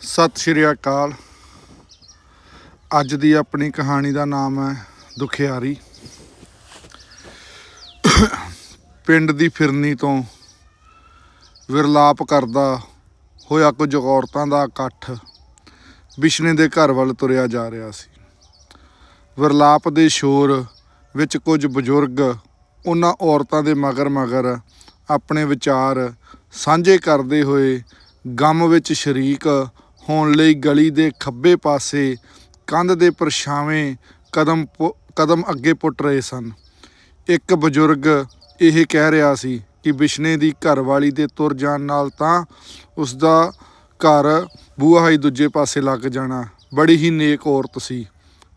ਸਤਿ ਸ਼੍ਰੀ ਅਕਾਲ। ਅੱਜ ਦੀ ਆਪਣੀ ਕਹਾਣੀ ਦਾ ਨਾਮ ਹੈ ਦੁਖਿਆਰੀ। ਪਿੰਡ ਦੀ ਫਿਰਨੀ ਤੋਂ ਵਿਰਲਾਪ ਕਰਦਾ ਹੋਇਆ ਕੁਝ ਔਰਤਾਂ ਦਾ ਇਕੱਠ ਵਿਸ਼ਨੇ ਦੇ ਘਰ ਵੱਲ ਤੁਰਿਆ ਜਾ ਰਿਹਾ ਸੀ। ਵਿਰਲਾਪ ਦੇ ਸ਼ੋਰ ਵਿੱਚ ਕੁਝ ਬਜ਼ੁਰਗ ਉਹਨਾਂ ਔਰਤਾਂ ਦੇ ਮਗਰ ਮਗਰ ਆਪਣੇ ਵਿਚਾਰ ਸਾਂਝੇ ਕਰਦੇ ਹੋਏ ਗਮ ਵਿੱਚ ਸ਼ਰੀਕ ਹੋਣ ਲਈ ਗਲੀ ਦੇ ਖੱਬੇ ਪਾਸੇ ਕੰਧ ਦੇ ਪਰਛਾਵੇਂ ਕਦਮ ਪੁ- ਕਦਮ ਅੱਗੇ ਪੁੱਟ ਰਹੇ ਸਨ। ਇੱਕ ਬਜ਼ੁਰਗ ਇਹ ਕਹਿ ਰਿਹਾ ਸੀ ਕਿ ਬਿਸ਼ਨੇ ਦੀ ਘਰਵਾਲੀ ਦੇ ਤੁਰ ਜਾਣ ਨਾਲ ਤਾਂ ਉਸ ਦਾ ਘਰ ਬੂਹਾ ਹੀ ਦੂਜੇ ਪਾਸੇ ਲੱਗ ਜਾਣਾ। ਬੜੀ ਹੀ ਨੇਕ ਔਰਤ ਸੀ।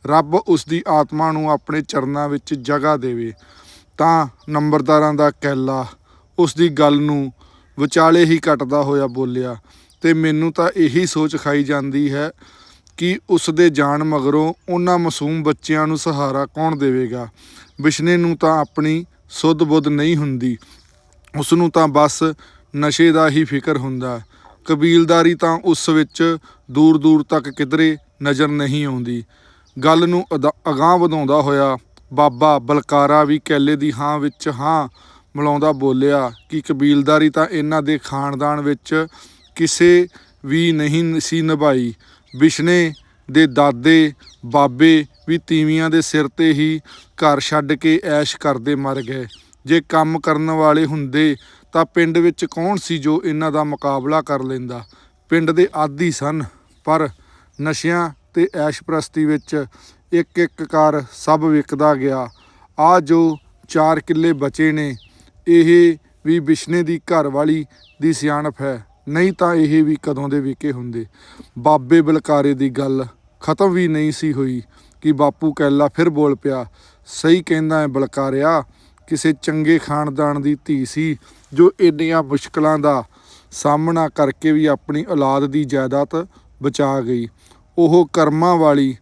ਰੱਬ ਉਸ ਦੀ ਆਤਮਾ ਨੂੰ ਆਪਣੇ ਚਰਨਾਂ ਵਿੱਚ ਜਗ੍ਹਾ ਦੇਵੇ, ਤਾਂ ਨੰਬਰਦਾਰਾਂ ਦਾ ਕੈਲਾ ਉਸ ਦੀ ਗੱਲ ਨੂੰ ਵਿਚਾਲੇ ਹੀ ਕੱਟਦਾ ਹੋਇਆ ਬੋਲਿਆ। ਤੇ ਮੈਨੂੰ ਤਾਂ ਇਹੀ ਸੋਚ ਖਾਈ ਜਾਂਦੀ ਹੈ ਕਿ ਉਸ ਦੇ ਜਾਣ ਮਗਰੋਂ ਉਹਨਾਂ ਮਾਸੂਮ ਬੱਚਿਆਂ ਨੂੰ ਸਹਾਰਾ ਕੌਣ ਦੇਵੇਗਾ? ਬਿਸ਼ਨੇ ਨੂੰ ਤਾਂ ਆਪਣੀ ਸੁੱਧ ਬੁੱਧ ਨਹੀਂ ਹੁੰਦੀ। ਉਸ ਨੂੰ ਤਾਂ ਬਸ ਨਸ਼ੇ ਦਾ ਹੀ ਫਿਕਰ ਹੁੰਦਾ। ਕਬੀਲਦਾਰੀ ਤਾਂ ਉਸ ਵਿੱਚ ਦੂਰ ਦੂਰ ਤੱਕ ਕਿਧਰੇ ਨਜ਼ਰ ਨਹੀਂ ਆਉਂਦੀ। ਗੱਲ ਨੂੰ ਅਦਾ- ਅਗਾਂਹ ਵਧਾਉਂਦਾ ਹੋਇਆ ਬਾਬਾ ਬਲਕਾਰਾ ਵੀ ਕੈਲੇ ਦੀ ਹਾਂ ਵਿੱਚ ਹਾਂ ਮਿਲਾਉਂਦਾ ਬੋਲਿਆ ਕਿ ਕਬੀਲਦਾਰੀ ਤਾਂ ਇਹਨਾਂ ਦੇ ਖਾਨਦਾਨ ਵਿੱਚ ਕਿਸੇ ਵੀ ਨਹੀਂ ਸੀ ਨਿਭਾਈ। ਬਿਸ਼ਨੇ ਦੇ ਦਾਦੇ, ਬਾਬੇ ਵੀ ਤੀਵੀਆਂ ਦੇ ਸਿਰ ਤੇ ਹੀ ਘਰ ਛੱਡ ਕੇ ਐਸ਼ ਕਰਦੇ ਮਰ ਗਏ। ਜੇ ਕੰਮ ਕਰਨ ਵਾਲੇ ਹੁੰਦੇ ਤਾਂ ਪਿੰਡ ਵਿੱਚ ਕੌਣ ਸੀ ਜੋ ਇਹਨਾਂ ਦਾ ਮੁਕਾਬਲਾ ਕਰ ਲੈਂਦਾ? ਪਿੰਡ ਦੇ ਆਦੀ ਸਨ, ਪਰ ਨਸ਼ਿਆਂ ਤੇ ਐਸ਼ਪ੍ਰਸਤੀ ਵਿੱਚ ਇੱਕ ਇੱਕ ਕਰ ਸਭ ਵਿਕਦਾ ਗਿਆ। ਆ ਜੋ ਚਾਰ ਕਿੱਲੇ ਬਚੇ ਨੇ, ਇਹ ਵੀ ਬਿਸ਼ਨੇ ਦੀ ਘਰ ਵਾਲੀ ਦੀ ਸਿਆਣਪ ਹੈ। ਨਹੀਂ ਤਾਂ ਇਹ ਵੀ ਕਦੋਂ ਦੇ ਵਿਕੇ ਹੁੰਦੇ। ਬਾਬੇ ਬਲਕਾਰੇ ਦੀ ਗੱਲ ਖਤਮ ਵੀ ਨਹੀਂ ਸੀ ਹੋਈ ਕਿ ਬਾਪੂ ਕੈਲਾ ਫਿਰ ਬੋਲ ਪਿਆ, ਸਹੀ ਕਹਿੰਦਾ ਹੈ ਬਲਕਾਰਿਆ, ਕਿਸੇ ਚੰਗੇ ਖਾਨਦਾਨ ਦੀ ਧੀ ਸੀ ਜੋ ਇੰਨੀਆਂ ਮੁਸ਼ਕਲਾਂ ਦਾ ਸਾਹਮਣਾ ਕਰਕੇ ਵੀ ਆਪਣੀ ਔਲਾਦ ਦੀ ਜਾਇਦਾਦ ਬਚਾ ਗਈ। ਉਹ ਕਰਮਾਂ ਵਾਲੀ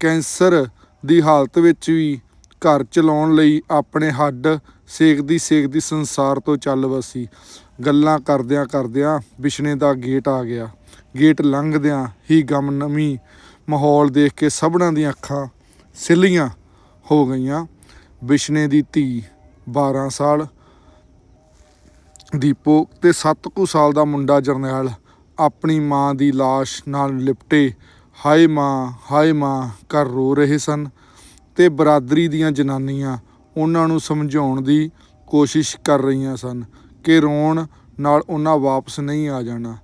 ਕੈਂਸਰ ਦੀ ਹਾਲਤ ਵਿੱਚ ਵੀ ਘਰ ਚਲਾਉਣ ਲਈ ਆਪਣੇ ਹੱਡ ਸੇਕਦੀ ਸੇਕਦੀ ਸੰਸਾਰ ਤੋਂ ਚੱਲ ਵਸੀ। ਗੱਲਾਂ ਕਰਦਿਆਂ ਕਰਦਿਆਂ ਬਿਸ਼ਨੇ ਦਾ ਗੇਟ ਆ ਗਿਆ। ਗੇਟ ਲੰਘਦਿਆਂ ਹੀ ਗਮ ਨਮੀ ਮਾਹੌਲ ਦੇਖ ਕੇ ਸਭਨਾਂ ਦੀਆਂ ਅੱਖਾਂ ਸਿੱਲੀਆਂ ਹੋ ਗਈਆਂ। ਬਿਸ਼ਨੇ ਦੀ ਧੀ 12 ਸਾਲ, ਦੀਪੋ ਤੇ 7 ਕੁ ਸਾਲ ਦਾ ਮੁੰਡਾ ਜਰਨੈਲ ਆਪਣੀ ਮਾਂ ਦੀ ਲਾਸ਼ ਨਾਲ ਲਿਪਟੇ ਹਾਏ ਮਾਂ ਹਾਏ ਮਾਂ ਕਰ ਰੋ ਰਹੇ ਸਨ ਤੇ ਬਰਾਦਰੀ ਦੀਆਂ ਜਨਾਨੀਆਂ ਉਹਨਾਂ ਨੂੰ ਸਮਝਾਉਣ ਦੀ ਕੋਸ਼ਿਸ਼ ਕਰ ਰਹੀਆਂ ਸਨ। ਕਿ ਰੋਣ ਨਾਲ ਉਹਨਾਂ ਵਾਪਸ ਨਹੀਂ ਆ ਜਾਣਾ।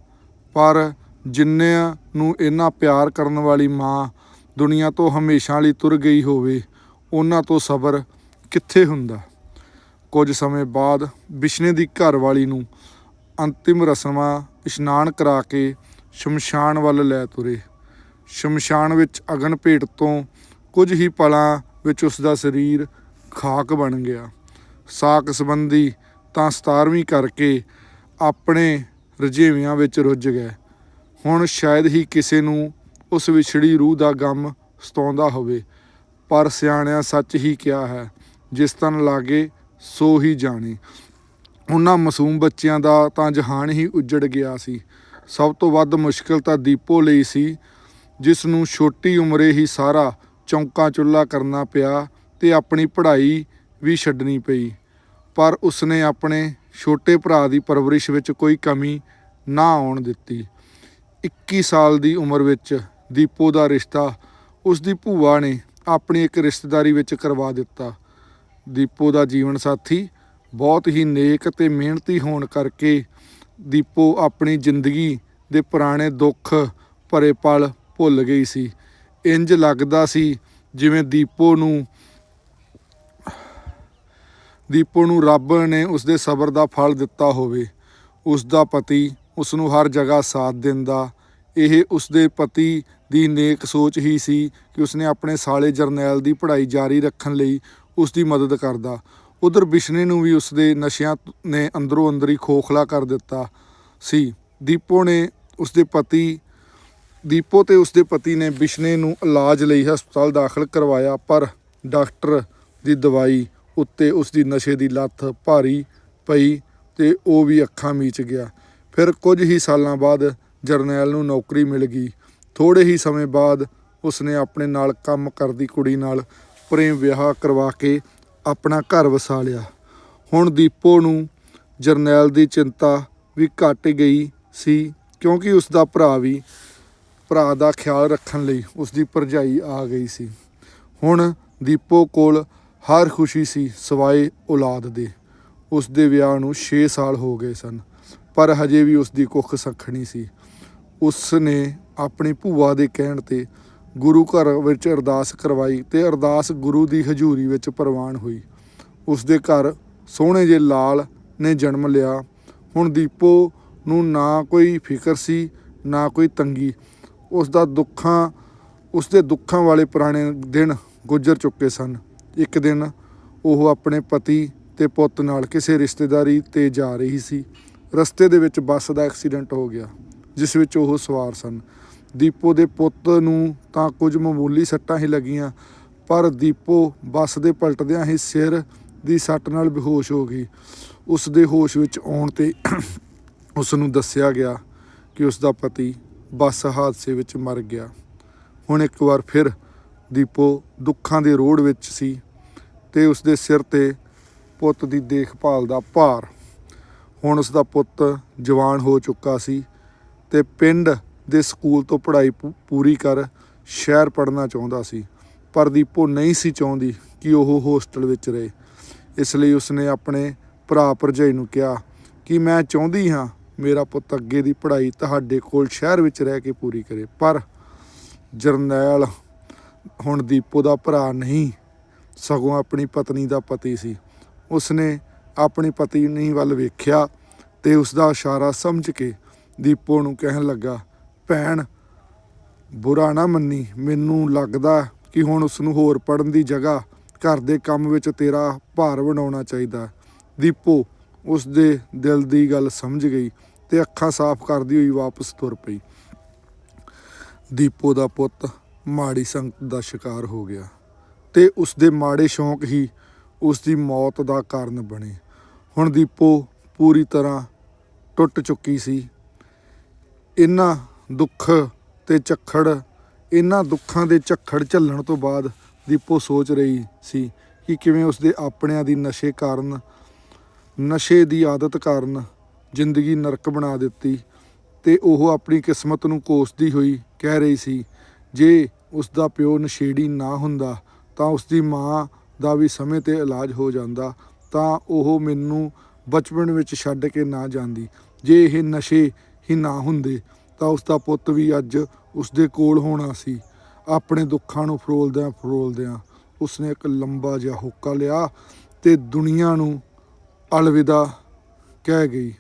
ਪਰ ਜਿੰਨਿਆਂ ਨੂੰ ਇਹਨਾਂ ਪਿਆਰ ਕਰਨ ਵਾਲੀ ਮਾਂ ਦੁਨੀਆ ਤੋਂ ਹਮੇਸ਼ਾ ਲਈ ਤੁਰ ਗਈ ਹੋਵੇ, ਉਹਨਾਂ ਤੋਂ ਸਬਰ ਕਿੱਥੇ ਹੁੰਦਾ? ਕੁਝ ਸਮੇਂ ਬਾਅਦ ਬਿਸ਼ਨੇ ਦੀ ਘਰਵਾਲੀ ਨੂੰ ਅੰਤਿਮ ਰਸਮਾਂ ਇਸ਼ਨਾਨ ਕਰਾ ਕੇ ਸ਼ਮਸ਼ਾਨ ਵੱਲ ਲੈ ਤੁਰੇ। ਸ਼ਮਸ਼ਾਨ ਵਿੱਚ ਅਗਨ ਭੇਟ ਤੋਂ ਕੁਝ ਹੀ ਪਲਾਂ ਵਿੱਚ ਉਸ ਦਾ ਸਰੀਰ ਖਾਕ ਬਣ ਗਿਆ। ਸਾਕ ਸੰਬੰਧੀ ਤਾਂ 17ਵੀਂ ਕਰਕੇ ਆਪਣੇ ਰਜੇਵਿਆਂ ਵਿੱਚ ਰੁੱਝ ਗਏ। ਹੁਣ ਸ਼ਾਇਦ ਹੀ ਕਿਸੇ ਨੂੰ ਉਸ ਵਿਛੜੀ ਰੂਹ ਦਾ ਗਮ ਸਤਾਉਂਦਾ ਹੋਵੇ, ਪਰ ਸਿਆਣਿਆਂ ਸੱਚ ਹੀ ਕਿਹਾ ਹੈ, ਜਿਸ ਤਨ ਲਾਗੇ ਸੋ ਹੀ ਜਾਣੇ। ਉਹਨਾਂ ਮਾਸੂਮ ਬੱਚਿਆਂ ਦਾ ਤਾਂ ਜਹਾਨ ਹੀ ਉੱਜੜ ਗਿਆ ਸੀ। ਸਭ ਤੋਂ ਵੱਧ ਮੁਸ਼ਕਲ ਤਾਂ ਦੀਪੋ ਲਈ ਸੀ, ਜਿਸ ਨੂੰ ਛੋਟੀ ਉਮਰੇ ਹੀ ਸਾਰਾ ਚੌਂਕਾ ਚੁੱਲਾ ਕਰਨਾ ਪਿਆ ਤੇ ਆਪਣੀ ਪੜ੍ਹਾਈ ਵੀ ਛੱਡਣੀ ਪਈ। ਪਰ ਉਸਨੇ ਆਪਣੇ ਛੋਟੇ ਭਰਾ ਦੀ ਪਰਵਰਿਸ਼ ਵਿੱਚ ਕੋਈ ਕਮੀ ਨਾ ਆਉਣ ਦਿੱਤੀ। 21 ਸਾਲ ਦੀ ਉਮਰ ਵਿੱਚ ਦੀਪੋ ਦਾ ਰਿਸ਼ਤਾ ਉਸ ਦੀ ਭੂਆ ਨੇ ਆਪਣੀ ਇੱਕ ਰਿਸ਼ਤੇਦਾਰੀ ਵਿੱਚ ਕਰਵਾ ਦਿੱਤਾ। ਦੀਪੋ ਦਾ ਜੀਵਨ ਸਾਥੀ ਬਹੁਤ ਹੀ ਨੇਕ ਤੇ ਮਿਹਨਤੀ ਹੋਣ ਕਰਕੇ ਦੀਪੋ ਆਪਣੀ ਜ਼ਿੰਦਗੀ ਦੇ ਪੁਰਾਣੇ ਦੁੱਖ ਭਰੇ ਪਲ ਭੁੱਲ ਗਈ ਸੀ। ਇੰਜ ਲੱਗਦਾ ਸੀ ਜਿਵੇਂ ਦੀਪੋ ਨੂੰ ਦੀਪੋ ਨੂੰ ਰੱਬ ਨੇ ਉਸ ਦੇ ਸਬਰ ਦਾ ਫਲ ਦਿੱਤਾ ਹੋਵੇ। ਉਸ ਦਾ ਪਤੀ ਉਸ ਨੂੰ ਹਰ ਜਗ੍ਹਾ ਸਾਥ ਦਿੰਦਾ। ਇਹ ਉਸ ਦੇ ਪਤੀ ਦੀ ਨੇਕ ਸੋਚ ਹੀ ਸੀ ਕਿ ਉਸਨੇ ਆਪਣੇ ਸਾਲੇ ਜਰਨੈਲ ਦੀ ਪੜ੍ਹਾਈ ਜਾਰੀ ਰੱਖਣ ਲਈ ਉਸ ਦੀ ਮਦਦ ਕਰਦਾ। ਉਧਰ ਬਿਸ਼ਨੇ ਨੂੰ ਵੀ ਉਸ ਦੇ ਨਸ਼ਿਆਂ ਨੇ ਅੰਦਰੋਂ ਅੰਦਰ ਹੀ ਖੋਖਲਾ ਕਰ ਦਿੱਤਾ ਸੀ। ਦੀਪੋ ਨੇ ਉਸ ਦੇ ਪਤੀ, ਦੀਪੋ ਤੇ ਉਸ ਦੇ ਪਤੀ ਨੇ ਬਿਸ਼ਨੇ ਨੂੰ ਇਲਾਜ ਲਈ ਹਸਪਤਾਲ ਦਾਖਲ ਕਰਵਾਇਆ, ਪਰ ਡਾਕਟਰ ਦੀ ਦਵਾਈ ਉੱਤੇ ਉਸ ਦੀ ਨਸ਼ੇ ਦੀ ਲੱਤ ਭਾਰੀ ਪਈ ਤੇ ਉਹ ਵੀ ਅੱਖਾਂ ਮੀਚ ਗਿਆ। ਫਿਰ ਕੁਝ ਹੀ ਸਾਲਾਂ ਬਾਅਦ ਜਰਨੈਲ ਨੂੰ ਨੌਕਰੀ ਮਿਲ ਗਈ। ਥੋੜੇ ਹੀ ਸਮੇਂ ਬਾਅਦ ਉਸਨੇ ਆਪਣੇ ਨਾਲ ਕੰਮ ਕਰਦੀ ਕੁੜੀ ਨਾਲ ਪ੍ਰੇਮ ਵਿਆਹ ਕਰਵਾ ਕੇ ਆਪਣਾ ਘਰ ਵਸਾ ਲਿਆ। ਹੁਣ ਦੀਪੋ ਨੂੰ ਜਰਨੈਲ ਦੀ ਚਿੰਤਾ ਵੀ ਘਟ ਗਈ ਸੀ ਕਿਉਂਕਿ ਉਸ ਦਾ ਭਰਾ ਵੀ, ਭਰਾ ਦਾ ਖਿਆਲ ਰੱਖਣ ਲਈ ਉਸ ਦੀ ਭਰਜਾਈ ਆ ਗਈ ਸੀ। ਹੁਣ ਦੀਪੋ ਕੋਲ ਹਰ ਖੁਸ਼ੀ ਸੀ ਸਵਾਏ ਔਲਾਦ ਦੇ। ਉਸ ਦੇ ਵਿਆਹ ਨੂੰ 6 ਸਾਲ ਹੋ ਗਏ ਸਨ, ਪਰ ਹਜੇ ਵੀ ਉਸ ਦੀ ਕੁੱਖ ਸਖਣੀ ਸੀ। ਉਸ ਨੇ ਆਪਣੀ ਭੂਆ ਦੇ ਕਹਿਣ ਤੇ ਗੁਰੂ ਘਰ ਵਿੱਚ ਅਰਦਾਸ ਕਰਵਾਈ ਤੇ ਅਰਦਾਸ ਗੁਰੂ ਦੀ ਹਜ਼ੂਰੀ ਵਿੱਚ ਪ੍ਰਵਾਨ ਹੋਈ। ਉਸ ਦੇ ਘਰ ਸੋਹਣੇ ਜੇ ਲਾਲ ਨੇ ਜਨਮ ਲਿਆ। ਹੁਣ ਦੀਪੋ ਨੂੰ ਨਾ ਕੋਈ ਫਿਕਰ ਸੀ, ਨਾ ਕੋਈ ਤੰਗੀ। ਉਸ ਦਾ ਦੁੱਖਾਂ, ਉਸ ਦੇ ਦੁੱਖਾਂ ਵਾਲੇ ਪੁਰਾਣੇ ਦਿਨ ਗੁਜ਼ਰ ਚੁੱਕੇ ਸਨ। ਇੱਕ ਦਿਨ ਉਹ ਆਪਣੇ ਪਤੀ ਤੇ ਪੁੱਤ ਨਾਲ ਕਿਸੇ ਰਿਸ਼ਤੇਦਾਰੀ ਤੇ ਜਾ ਰਹੀ ਸੀ। ਰਸਤੇ ਦੇ ਵਿੱਚ ਬੱਸ ਦਾ ਐਕਸੀਡੈਂਟ ਹੋ ਗਿਆ, ਜਿਸ ਵਿੱਚ ਉਹ ਸਵਾਰ ਸਨ। ਦੀਪੋ ਦੇ ਪੁੱਤ ਨੂੰ ਤਾਂ ਕੁਝ ਮਾਮੂਲੀ ਸੱਟਾਂ ਹੀ ਲੱਗੀਆਂ, ਪਰ ਦੀਪੋ ਬੱਸ ਦੇ ਪਲਟਦਿਆਂ ਹੀ ਸਿਰ ਦੀ ਸੱਟ ਨਾਲ ਬੇਹੋਸ਼ ਹੋ ਗਈ। ਉਸ ਦੇ ਹੋਸ਼ ਵਿੱਚ ਆਉਣ ਤੇ ਉਸ ਨੂੰ ਦੱਸਿਆ ਗਿਆ ਕਿ ਉਸ ਦਾ ਪਤੀ ਬੱਸ ਹਾਦਸੇ ਵਿੱਚ ਮਰ ਗਿਆ। ਹੁਣ ਇੱਕ ਵਾਰ ਫਿਰ ਦੀਪੋ ਦੁੱਖਾਂ ਦੇ ਰੋੜ ਵਿੱਚ ਸੀ ਤੇ ਉਸ ਦੇ ਸਿਰ ਤੇ ਪੁੱਤ ਦੀ ਦੇਖਭਾਲ ਦਾ ਭਾਰ। ਹੁਣ ਉਸ ਦਾ ਪੁੱਤ ਜਵਾਨ ਹੋ ਚੁੱਕਾ ਸੀ ਤੇ ਪਿੰਡ ਦੇ ਸਕੂਲ ਤੋਂ ਪੜ੍ਹਾਈ ਪੂ- ਪੂਰੀ ਕਰ ਸ਼ਹਿਰ ਪੜ੍ਹਨਾ ਚਾਹੁੰਦਾ ਸੀ। ਪਰ ਦੀਪੋ ਨਹੀਂ ਸੀ ਚਾਹੁੰਦੀ ਕਿ ਉਹ ਹੋਸਟਲ ਵਿੱਚ ਰਹੇ। ਇਸ ਲਈ ਉਸਨੇ ਆਪਣੇ ਭਰਾ ਭਰਜਾਈ ਨੂੰ ਕਿਹਾ ਕਿ ਮੈਂ ਚਾਹੁੰਦੀ ਹਾਂ ਮੇਰਾ ਪੁੱਤ ਅੱਗੇ ਦੀ ਪੜ੍ਹਾਈ ਤੁਹਾਡੇ ਕੋਲ ਸ਼ਹਿਰ ਵਿੱਚ ਰਹਿ ਕੇ ਪੂਰੀ ਕਰੇ। ਪਰ ਜਰਨੈਲ ਹੁਣ ਦੀਪੋ ਦਾ ਭਰਾ ਨਹੀਂ, ਸਗੋਂ ਆਪਣੀ ਪਤਨੀ ਦਾ ਪਤੀ ਸੀ। ਉਸਨੇ ਆਪਣੀ ਪਤਨੀ ਵੱਲ ਵੇਖਿਆ ਤੇ ਉਸ ਦਾ ਇਸ਼ਾਰਾ ਸਮਝ ਕੇ ਦੀਪੋ ਨੂੰ ਕਹਿਣ ਲੱਗਾ, ਭੈਣ, ਬੁਰਾ ਨਾ ਮੰਨੀ। ਮੈਨੂੰ ਲੱਗਦਾ ਕਿ ਹੁਣ ਉਸ ਨੂੰ ਹੋਰ ਪੜਨ ਦੀ ਜਗ੍ਹਾ ਘਰ ਦੇ ਕੰਮ ਵਿੱਚ ਤੇਰਾ ਭਾਰ ਬਣਾਉਣਾ ਚਾਹੀਦਾ। ਦੀਪੋ ਉਸ ਦੇ ਦਿਲ ਦੀ ਗੱਲ ਸਮਝ ਗਈ ਤੇ ਅੱਖਾਂ ਸਾਫ਼ ਕਰਦੀ ਹੋਈ ਵਾਪਸ ਤੁਰ ਪਈ। ਦੀਪੋ ਦਾ ਪੁੱਤ ਮਾੜੀ ਸੰਗਤ ਦਾ ਸ਼ਿਕਾਰ ਹੋ ਗਿਆ ਤੇ ਉਸ ਦੇ ਮਾੜੇ ਸ਼ੌਂਕ ਹੀ ਉਸ ਦੀ ਮੌਤ ਦਾ ਕਾਰਨ ਬਣੇ। ਹੁਣ ਦੀਪੋ ਪੂਰੀ ਤਰ੍ਹਾਂ ਟੁੱਟ ਚੁੱਕੀ ਸੀ। ਇਹਨਾਂ ਦੁੱਖ ਤੇ ਝੱਖੜ ਇਹਨਾਂ ਦੁੱਖਾਂ ਦੇ ਝੱਖੜ ਝੱਲਣ ਤੋਂ ਬਾਅਦ ਦੀਪੋ ਸੋਚ ਰਹੀ ਸੀ ਕਿ ਕਿਵੇਂ ਉਸ ਦੇ ਆਪਣਿਆਂ ਦੀ ਨਸ਼ੇ ਕਾਰਨ, ਨਸ਼ੇ ਦੀ ਆਦਤ ਕਾਰਨ ਜ਼ਿੰਦਗੀ ਨਰਕ ਬਣਾ ਦਿੱਤੀ ਤੇ ਉਹ ਆਪਣੀ ਕਿਸਮਤ ਨੂੰ ਕੋਸਦੀ ਹੋਈ ਕਹਿ ਰਹੀ ਸੀ ਜੇ ਉਸ ਦਾ ਪਿਓ ਨਸ਼ੇੜੀ ਨਾ ਹੁੰਦਾ ਤਾਂ ਉਸ ਦੀ ਮਾਂ ਦਾ ਵੀ ਸਮੇਂ ਤੇ ਇਲਾਜ ਹੋ ਜਾਂਦਾ, ਤਾਂ ਉਹ ਮੈਨੂੰ ਬਚਪਨ ਵਿੱਚ ਛੱਡ ਕੇ ਨਾ ਜਾਂਦੀ। ਜੇ ਇਹ ਨਸ਼ੇ ਹੀ ਨਾ ਹੁੰਦੇ, ਤਾਂ ਉਸ ਦਾ ਪੁੱਤ ਵੀ ਅੱਜ ਉਸ ਦੇ ਕੋਲ ਹੋਣਾ ਸੀ। ਆਪਣੇ ਦੁੱਖਾਂ ਨੂੰ ਫਰੋਲਦਿਆਂ ਫਰੋਲਦਿਆਂ ਉਸਨੇ ਇੱਕ ਲੰਬਾ ਜਿਹਾ ਹੋਕਾ ਲਿਆ ਤੇ ਦੁਨੀਆ ਨੂੰ ਅਲਵਿਦਾ ਕਹਿ ਗਈ।